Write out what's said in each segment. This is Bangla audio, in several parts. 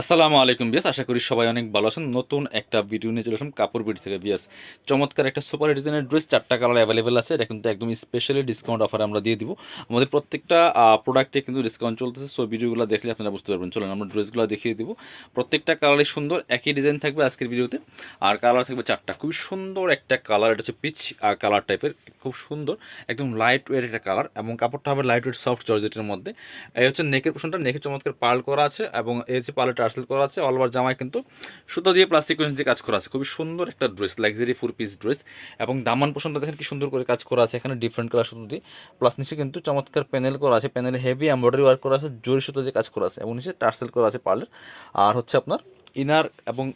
আসসালামু আলাইকুম বিয়াস আশা করি সবাই অনেক ভালো আছেন। নতুন একটা ভিডিও নিয়ে চলে আসলাম কাপড় বিড়ি থেকে। বিয়াস চমৎকার একটা সুপার ডিজাইনের ড্রেস চারটা কালার অ্যাভেলেবেল আছে। এটা কিন্তু একদম স্পেশালি ডিসকাউন্ট অফার আমরা দিয়ে দিব। আমাদের প্রত্যেকটা প্রোডাক্টে কিন্তু ডিসকাউন্ট চলতেছে। সো ভিডিওগুলো দেখলে আপনারা বুঝতে পারবেন। চলুন আমরা ড্রেসগুলো দেখিয়ে দিব। প্রত্যেকটা কালারই সুন্দর, একই ডিজাইন থাকবে আজকের ভিডিওতে আর কালার থাকবে চারটা। খুবই সুন্দর একটা কালার এটা হচ্ছে পিচ কালার টাইপের খুব সুন্দর, একদম লাইট ওয়েট একটা কালার এবং কাপড়টা হবে লাইট ওয়েট সফট জর্জেটের মধ্যে। এই হচ্ছে নেকের পোশনটা নেকের চমৎকার পার্ল করা আছে। এবং এই হচ্ছে পার্লে টার্সেল করা আছে অল ওভার জামায় কিন্তু সুতো দিয়ে প্লাস্টিক কুইন্স দিয়ে কাজ করা আছে। খুবই সুন্দর একটা dress luxury four piece dress এবং দামান পছন্দ দেখেন কি সুন্দর করে কাজ করা আছে। এখানে ডিফারেন্ট কালার সুতো দিয়ে প্লাস নিচে কিন্তু চমৎকার প্যানেল করা আছে প্যানেলে হেভি এমব্রয়ডারি ওয়ার্ক করা আছে, জরি সুতো দিয়ে কাজ করা আছে এবং নিচে টার্সেল করা আছে পার্লের। আর হচ্ছে আপনার ইনার এবং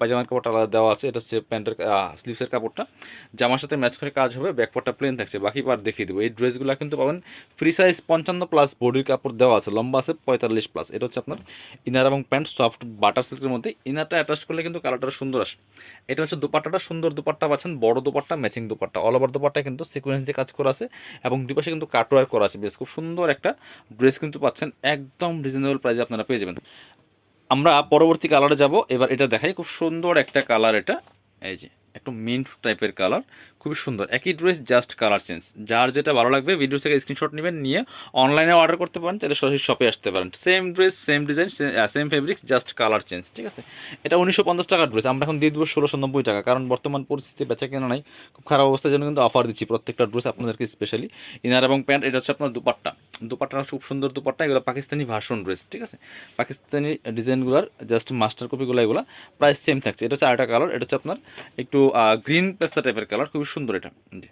পায়জামার কাপড়টা আলাদা দেওয়া আছে। এটা হচ্ছে প্যান্টের স্লিভসের কাপড়টা। জামার সাথে ম্যাচ করে কাজ হবে ব্যাকপারটা প্লেন থাকছে। বাকি পার দেখিয়ে দেবো। এই ড্রেসগুলো কিন্তু পাবেন ফ্রি সাইজ পঞ্চান্ন প্লাস বডির কাপড় দেওয়া আছে। লম্বা আছে পঁয়তাল্লিশ প্লাস এটা হচ্ছে আপনার ইনার এবং প্যান্ট সফট বাটার সিল্কের মধ্যে। ইনারটা অ্যাটাচ করলে কিন্তু কালারটা সুন্দর আসে। এটা হচ্ছে দুপাট্টাটা। সুন্দর দুপাট্টা পাচ্ছেন, বড় dupatta matching dupatta. All over dupatta কিন্তু সিকোয়েন্স দিয়ে কাজ করা আছে এবং দুপাশে কিন্তু কাটওয়ার করা আছে। বেশ, খুব সুন্দর একটা ড্রেস কিন্তু পাচ্ছেন। একদম রিজনেবল প্রাইসে আপনারা পেয়ে যাবেন। আমরা পরবর্তী কালারে যাব। এবার এটা দেখাই, খুব সুন্দর একটা কালার এটা। এই যে, একটু মিন্ট টাইপের কালার খুবই সুন্দর। একই ড্রেস জাস্ট কালার চেঞ্জ যার যেটা ভালো লাগবে ভিডিও থেকে স্ক্রিনশট নেবেন, নিয়ে অনলাইনে অর্ডার করতে পারেন তাহলে সরাসরি শপে আসতে পারেন। Same dress same design same fabrics just colour change ঠিক আছে? এটা উনিশশো পঞ্চাশ টাকার ড্রেস আমরা এখন দিয়ে দেবো ষোলোশো নব্বই টাকা। কারণ বর্তমান পরিস্থিতি বেচা কেনা নাই, খুব খারাপ অবস্থার জন্য কিন্তু অফার দিচ্ছি প্রত্যেকটা ড্রেস আপনাদেরকে স্পেশালি ইনার এবং প্যান্ট এটা হচ্ছে আপনার দুপাট্টা। দুপাট্টা খুব সুন্দর দুপাট্টা, এগুলো পাকিস্তানি ভার্সন ড্রেস ঠিক আছে? পাকিস্তানি ডিজাইনগুলোর জাস্ট মাস্টার কপিগুলো এগুলো প্রাইস সেম থাকছে। এটা হচ্ছে আরেকটা কালার এটা হচ্ছে আপনার একটু গ্রিন পেস্তা টাইপের কালার খুবই সুন্দর এটা। জি।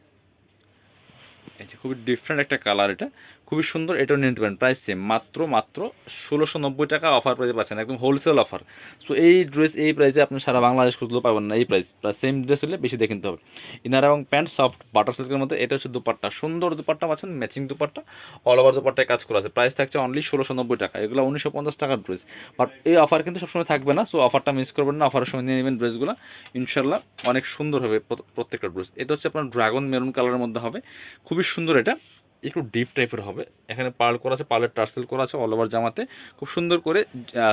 খুবই ডিফারেন্ট একটা কালার এটা। খুবই সুন্দর, এটাও নিতে পারেন, প্রাইস সেম মাত্র মাত্র ষোলোশো নব্বই টাকা অফার প্রাইসে পাচ্ছেন একদম হোলসেল অফার সো এই ড্রেস এই প্রাইসে আপনি সারা বাংলাদেশ খুঁজলেও পাবেন না, এই প্রাইস প্রায় সেম ড্রেস হলে বেশি দেখে নিতে হবে। ইনার এবং প্যান্ট সফট বাটার সিল্কের মধ্যে, এটা হচ্ছে দুপাট্টা, সুন্দর দুপাট্টা পাচ্ছেন ম্যাচিং দুপাট্টা অল ওভার দুপাট্টায় কাজ করা আছে। প্রাইস থাকছে অনলি ষোলোশো নব্বই টাকা, এগুলো উনিশশো পঞ্চাশ টাকার ড্রেস বাট এই অফার কিন্তু সবসময় থাকবে না সো অফারটা মিস করবেন না অফারের সময় নিয়ে নেবেন ড্রেসগুলো ইনশাল্লাহ অনেক সুন্দর হবে প্রত- প্রত্যেকটা ড্রেস এটা হচ্ছে আপনার ড্রাগন মেরুন কালারের মধ্যে হবে, খুবই সুন্দর এটা। একটু ডিপ টাইপের হবে। এখানে পার্ল করা আছে, পার্লের টার্সেল করা আছে অল ওভার জামাতে। খুব সুন্দর করে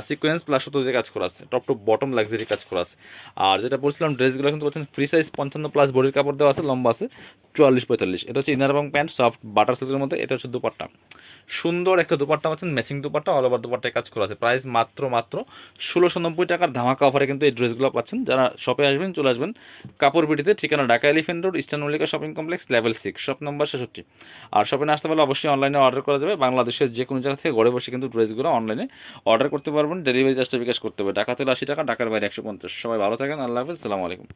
সিকোয়েন্স প্লাস সুতো যে কাজ করা আছে টপ টু বটম লাক্সারি কাজ করা আছে। আর যেটা বলছিলাম, ড্রেসগুলো কিন্তু বলছেন ফ্রি সাইজ পঞ্চান্ন প্লাস বডির কাপড় দেওয়া আছে, লম্বা আছে, চুয়াল্লিশ পঁয়তাল্লিশ। এটা হচ্ছে ইনার এবং প্যান্ট সফট বাটার সিল্কের মধ্যে, এটা হচ্ছে দুপাট্টা। সুন্দর একটা দুপাট্টা পাচ্ছেন ম্যাচিং দুপাট্টা অল ওভার দুপাট্টায় কাজ করা আছে। প্রাইস মাত্র মাত্র ষোলোশো নব্বই টাকার ধামাকা অফারে কিন্তু এই ড্রেসগুলো পাচ্ছেন। যারা শপে আসবেন, চলে আসবেন কাপড় বিটিতে ঠিকানা Dhaka elephant road, eastern Mallika shopping complex level six shop number ছেষট্টি। আর শপে না আসতে পারলে অবশ্যই অনলাইনে অর্ডার করা যাবে। বাংলাদেশের যে কোনো জায়গা থেকে ঘরে বসে কিন্তু ড্রেসগুলো অনলাইনে অর্ডার করতে পারবেন। ডেলিভারি চার্জটা বিকাশ করতে হবে। ঢাকা থেকে আশি টাকা, ঢাকার বাইরে একশো পঞ্চাশ। সবাই ভালো থাকেন। আল্লাহ হাফিজ। সালামু আলাইকুম।